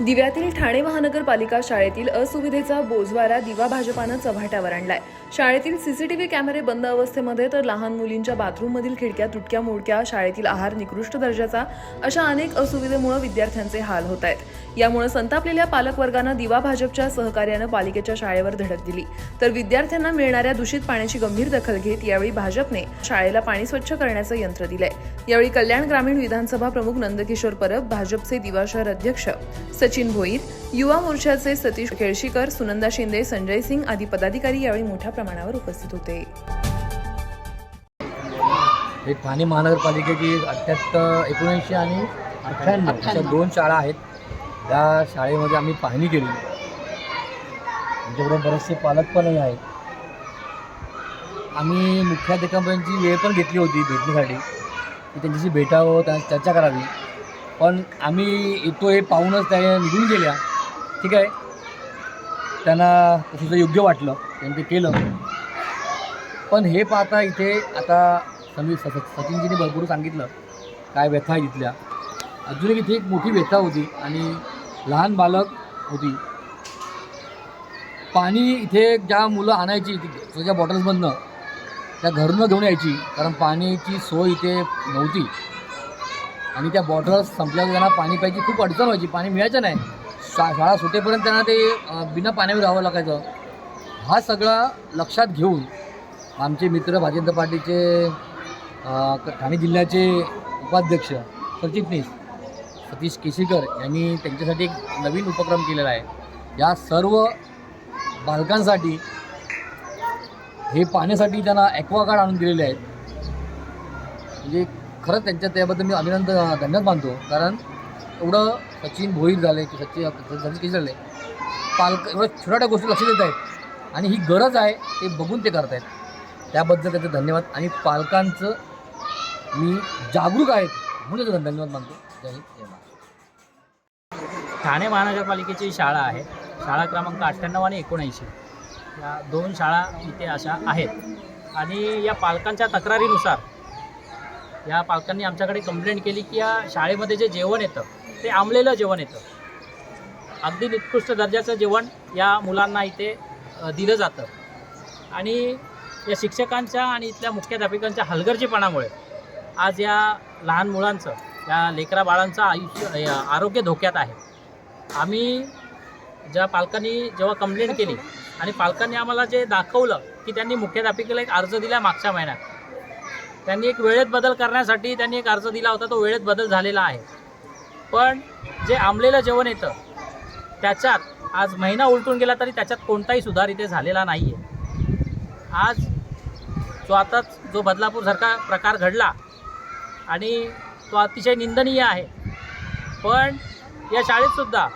दिव्यातील ठाणे महानगरपालिका शाळेतील असुविधेचा बोजवारा दिवा भाजपानं चव्हाट्यावर आणलाय. शाळेतील सीसीटीव्ही कॅमेरे बंद अवस्थेमध्ये तर लहान मुलींच्या बाथरूममधील खिडक्या तुटक्या मोडक्या शाळेतील आहार निकृष्ट दर्जाचा अशा अनेक असुविधेमुळे विद्यार्थ्यांचे हाल होत आहेत. यामुळे संतापलेल्या पालकवर्गानं दिवा भाजपच्या सहकार्यानं पालिकेच्या शाळेवर धडक दिली. तर विद्यार्थ्यांना मिळणाऱ्या दूषित पाण्याची गंभीर दखल घेत यावेळी भाजपने शाळेला पाणी स्वच्छ करण्याचं यंत्र दिलंय. यावेळी कल्याण ग्रामीण विधानसभा प्रमुख नंदकिशोर परब भाजपचे दिवा शहर अध्यक्ष सचिन भोईर युवा मोर्चाचे सतीश केळशीकर सुनंदा शिंदे संजय सिंग आदी पदाधिकारी यावेळी मोठ्या प्रमाणावर उपस्थित होते. हे ठाणे महानगरपालिकेची अठ्ठ्याहत्तर एकोणऐंशी आणि अठ्ठ्याण्णव अशा दोन शाळा आहेत. त्या शाळेमध्ये आम्ही पाहणी केली. आमच्याबरोबर बरेचसे पालक पण आहेत. आम्ही मुख्याध्यापकांची वेळ पण घेतली होती भेटणीसाठी की त्यांच्याशी भेटावं त्या चर्चा करावी. पण आम्ही येतो हे पाहूनच त्या निघून गेल्या. ठीक आहे? त्यांना तसं योग्य वाटलं त्यांनी ते केलं. पण हे पाहता इथे आता समी स सचिनजीने भरपूर सांगितलं काय व्यथा आहे तिथल्या. अजून एक इथे एक मोठी व्यथा होती आणि लहान बालक होती. पाणी इथे ज्या मुलं आणायची त्याच्या बॉटल्समधनं त्या घरून घेऊन यायची कारण पाण्याची सोय इथे नव्हती. आणि त्या बॉटल्स संपल्यावर त्यांना पाणी प्यायची खूप अडचण व्हायची पाणी मिळायचं नाही. शा शाळा सुटेपर्यंत त्यांना ते बिना पाण्यावर राहावं लागायचं. हा सगळा लक्षात घेऊन आमचे मित्र भाजेंद्र पार्टीचे ठाणे जिल्ह्याचे उपाध्यक्ष सरचिटणीस सतीश केसीकर यांनी त्यांच्यासाठी एक नवीन उपक्रम केलेला आहे. या सर्व बालकांसाठी हे पाण्यासाठी त्यांना ॲक्वागार्ड आणून दिलेले आहेत. म्हणजे खरंच त्यांच्या त्याबद्दल मी अभिनंदन धन्यवाद मानतो. कारण एवढं सचिन भोईर झाले की सचिन सचिन केसी झाले. पालक एवढ्या छोट्या छोट्या गोष्टी लक्ष देत आहेत. आणि ही गरज आहे ते बघून ते करत आहेत त्याबद्दल त्याचं धन्यवाद. आणि पालकांचं मी जागरूक आहेत म्हणून त्याचं धन्यवाद मानतो. जय हिंद जय महाराष्ट्र. ठाणे महानगरपालिकेची शाळा आहे. शाळा क्रमांक अठ्ठ्याण्णव आणि एकोणऐंशी. या दोन शाळा इथे अशा आहेत. आणि या पालकांच्या तक्रारीनुसार या पालकांनी आमच्याकडे कंप्लेंट केली की या शाळेमध्ये जे जेवण येतं ते आंबलेलं जेवण येतं. अगदी निकृष्ट दर्जाचं जेवण या मुलांना इथे दिलं जातं. आणि या शिक्षकांच्या आणि इथल्या मुख्याध्यापिकांच्या हलगर्जीपणामुळे आज या लहान मुलांचं या लेकरा बाळांचं आयुष्य आरोग्य धोक्यात आहे. आम्ही ज्या पालकांनी जेव्हा कंप्लेंट केली आणि पालकांनी आम्हाला जे दाखवलं की त्यांनी मुख्याध्यापिकेला एक अर्ज दिला मागच्या महिन्यात त्यांनी एक वेळेत बदल करण्यासाठी त्यांनी एक अर्ज दिला होता तो वेळेत बदल झालेला आहे. पण जे आंबलेलं जेवण येतं त्याच्यात आज महिना उलटून गेला तरी त्याच्यात कोणताही सुधार इथे झालेला नाही आहे आज जो आताच जो बदलापूरसारखा प्रकार घडला आणि तो अतिशय निंदनीय आहे. पण या शाळेतसुद्धा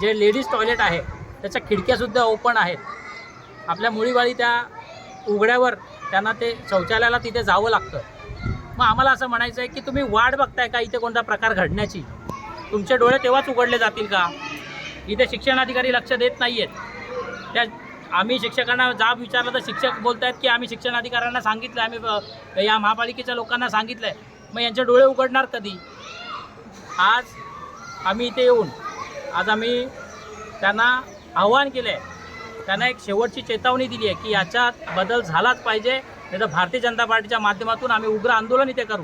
जे लेडीज टॉयलेट आहे त्याच्या खिडक्यासुद्धा ओपन आहेत. आपल्या मुळीवाळी त्या उघड्यावर त्यांना ते शौचालयाला तिथे जावं लागतं. मग आम्हाला असं म्हणायचं आहे की तुम्ही वाट बघताय का इथे कोणता प्रकार घडण्याची? तुमचे डोळे तेव्हाच उघडले जातील का? इथे शिक्षणाधिकारी लक्ष देत नाही आहेत त्या आम्ही शिक्षकांना जाब विचारलं तर शिक्षक बोलत आहेत की आम्ही शिक्षणाधिकाऱ्यांना सांगितलं आम्ही या महापालिकेच्या लोकांना सांगितलं आहे मग यांचे डोळे उघडणार कधी? आज आम्ही इथे येऊन आज आम्ही त्यांना आव्हान केलं आहे त्यांना एक शेवटची चेतावणी दिली आहे की याच्यात बदल झालाच पाहिजे नाही तर भारतीय जनता पार्टीच्या माध्यमातून आम्ही उग्र आंदोलन इथे करू.